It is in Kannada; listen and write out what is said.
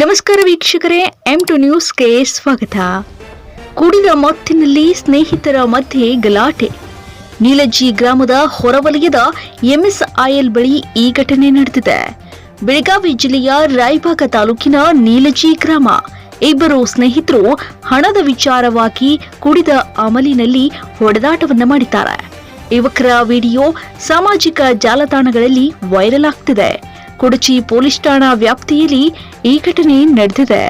ನಮಸ್ಕಾರ ವೀಕ್ಷಕರೇ ಎಂ ಟು ನ್ಯೂಸ್ಗೆ ಸ್ವಾಗತ. ಕುಡಿದ ಮತ್ತಿನಲ್ಲಿ ಸ್ನೇಹಿತರ ಮಧ್ಯೆ ಗಲಾಟೆ. ನೀಲಜಿ ಗ್ರಾಮದ ಹೊರವಲಯದ ಎಂಎಸ್ಐಎಲ್ ಬಳಿ ಈ ಘಟನೆ ನಡೆದಿದೆ. ಬೆಳಗಾವಿ ಜಿಲ್ಲೆಯ ರಾಯಭಾಗ ತಾಲೂಕಿನ ನೀಲಜಿ ಗ್ರಾಮ. ಇಬ್ಬರು ಸ್ನೇಹಿತರು ಹಣದ ವಿಚಾರವಾಗಿ ಕುಡಿದ ಅಮಲಿನಲ್ಲಿ ಹೊಡೆದಾಟವನ್ನು ಮಾಡಿದ್ದಾರೆ. ಯುವಕರ ವಿಡಿಯೋ ಸಾಮಾಜಿಕ ಜಾಲತಾಣಗಳಲ್ಲಿ ವೈರಲ್ ಆಗ್ತಿದೆ. ಕುಡಚಿ ಪೊಲೀಸ್ ಠಾಣಾ ವ್ಯಾಪ್ತಿಯಲ್ಲಿ ಈ ಘಟನೆ ನಡೆದಿದೆ.